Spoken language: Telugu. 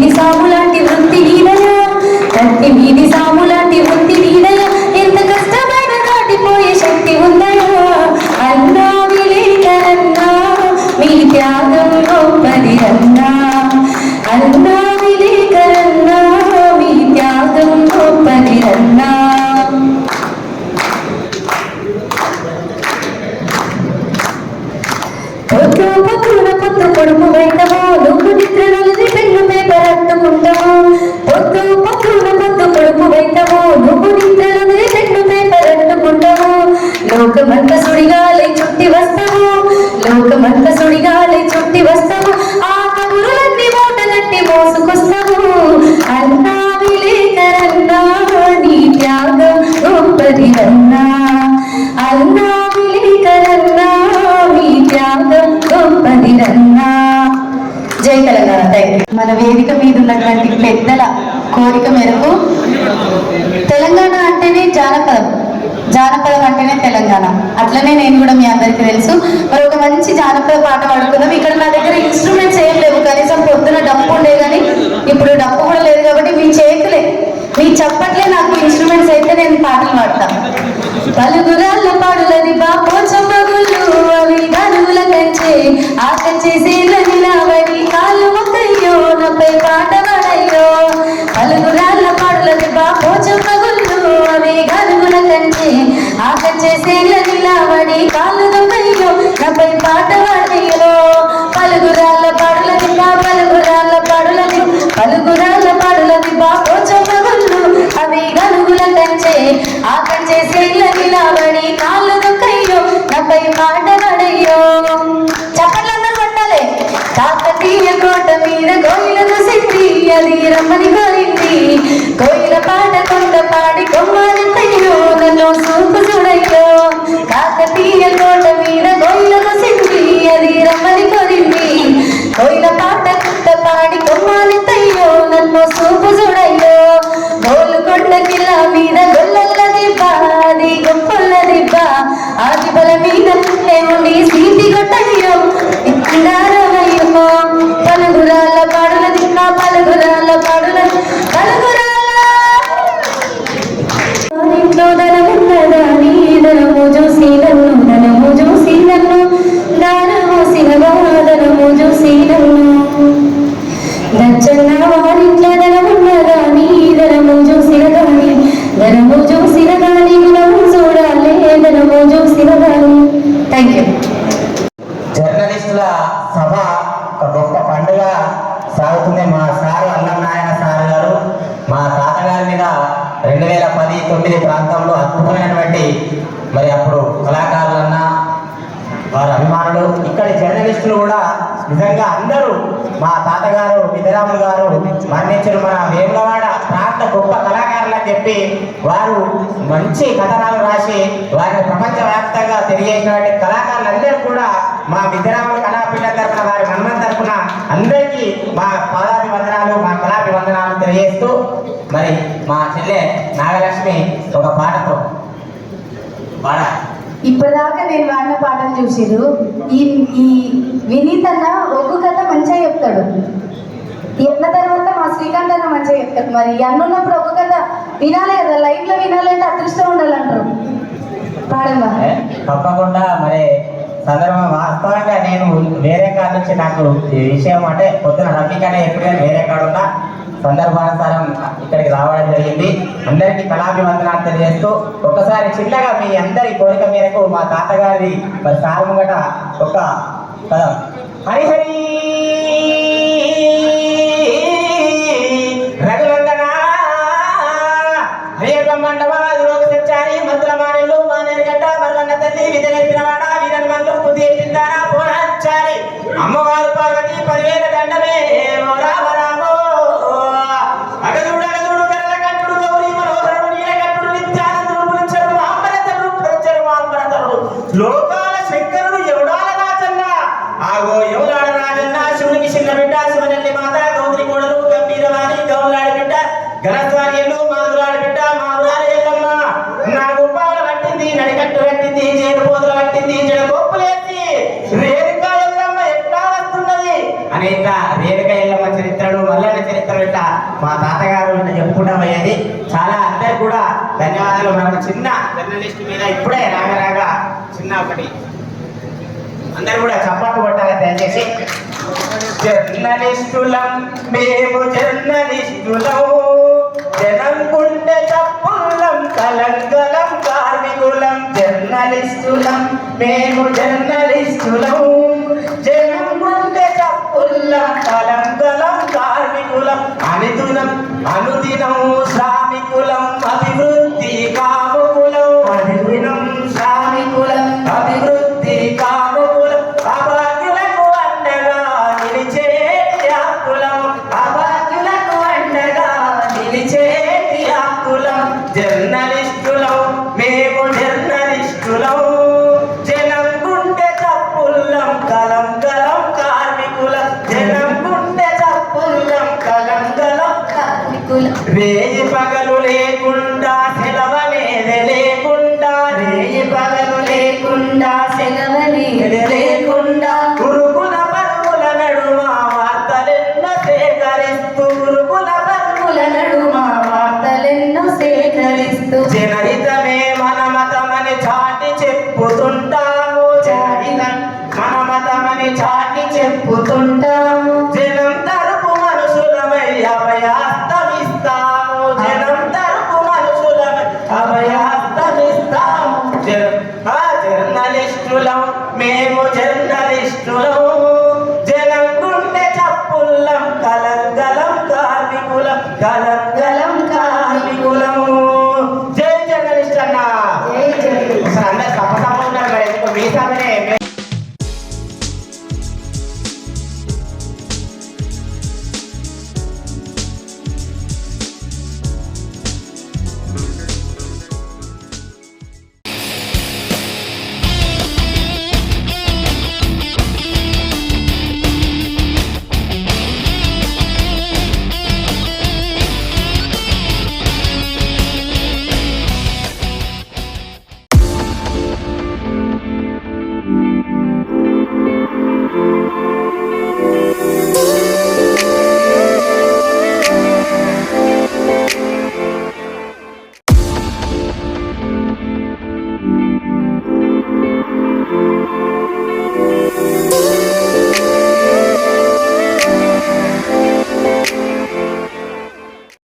వీధి సాము లాంటి వృత్తి నీదయ తట్టి వీధి సాము లాంటి వృత్తి నీదయ ఎంత కష్టమైన దాటిపోయే శక్తి ఉందయా అన్నా విలేకరన్నా మీ త్యాగం గొప్పది అన్నా. అన్నా విలేకరన్నా మీ త్యాగం గొప్పది అన్నా. మన వేదిక మీద ఉన్నటువంటి పెద్దల కోరిక మేరకు తెలంగాణ అంటేనే జానపదం. జానపదం అంటేనే తెలంగాణ. అట్లనే నేను కూడా మీ అందరికీ తెలుసు. మరి ఒక మంచి జానపద పాట పాడుకుందాం. ఇక్కడ నా దగ్గర ఇన్స్ట్రుమెంట్స్ ఏం లేవు. కనీసం పొద్దున డప్పు ఉండే కానీ ఇప్పుడు శక్తి రమ్మని కోరింది కోయిల పాట కొంత పాడి కొమ్మని తయ్యో నన్ను రెండు వేల పది తొమ్మిది ప్రాంతంలో అద్భుతమైనటువంటి మరి అప్పుడు కళాకారులన్నా వారి అభిమానులు ఇక్కడ జర్నలిస్టులు కూడా నిజంగా అందరూ మా తాతగారు విద్యరాములు గారు మరణించిన మన వేములవాడ ప్రాంత గొప్ప కళాకారులు అని చెప్పి వారు మంచి కథనాలు రాసి వారిని ప్రపంచవ్యాప్తంగా తెలియజేసినటువంటి కళాకారులందరూ కూడా మా విద్యరాముల కళాపీఠ తరఫున వారి మన్మన్ తరఫున అందరికీ మా పాదాభివందనాలు మా కళాభివందనాలు. తెలియజేస్తూ మరి మా చెల్లె నాగలక్ష్మి ఒక పాటతో పాడ. ఇప్పటిదాకా నేను వాడిన పాటలు చూసిరు ఈ ఈ వినీత్ అన్న ఒగ్గు కథ మంచిగా చెప్తాడు. ఈ అన్న తర్వాత మా శ్రీకాంత్ అన్న మంచిగా చెప్తాడు. మరి ఈ అన్న ఉన్నప్పుడు ఒగ్గు కథ వినాలి కదా లైవ్లో వినాలంటే అదృష్టం ఉండాలంటారు. పాడంగా ఏ, తప్పకుండా మరి సందర్భం వాస్తవంగా నేను వేరే కాడ నుంచి నాకు ఈ విషయం అంటే పొద్దున రఫీకనే ఎప్పుడు కానీ వేరే కాడ ఉన్నా సందర్భానుసారం ఇక్కడికి రావడం జరిగింది. అందరికీ కళాభివందనాలు తెలియజేస్తూ ఒక్కసారి చిన్నగా మీ అందరి కోరిక మేరకు మా తాతగారి మరి సార్ ముంగట ఒక పదం. హరిహరి! అమ్మవారు పార్వతి పదివేల లోకాల శంకరుడు ఎవడాల రాజన్న. ఆగో ఎవడాల రాజన్న శివునికి చిన్న బిడ్డ శివనల్లి మాత గౌరి కోడలు గంభీరవాణి గౌలాడి బిడ్డ గణద్వారి తాతగారు చెప్పుకుంటాం అయ్యేది. చాలా అందరు కూడా ధన్యవాదాలు మనకు చిన్న జర్నలిస్ట్ మీద ఇప్పుడే రాగరాగా చిన్న ఒకటి. అందరు కూడా చప్పట్లు కొట్టాలి దయచేసి. జర్నలిస్టులం మేము జర్నలిస్టులం జనం గుండె చప్పులం కలంకలం కార్మికులం. జర్నలిస్టులం మేము జర్నలిస్టులం అభివృద్ధి కార్మికుల రేయి పగలు లేకుండా సెలవనేది లేకుండా రేయి పగలు లేకుండా సెలవనేది లేకుండా గురుకుల పరుగుల నడుమ వార్తలెన్న సేకరిస్తూ గురుకుల పరుగుల నడుమ వార్తలెన్నో సేకరిస్తూ జనహితమే గలం గలం కార్మికులం కలంగలం కార్మికులము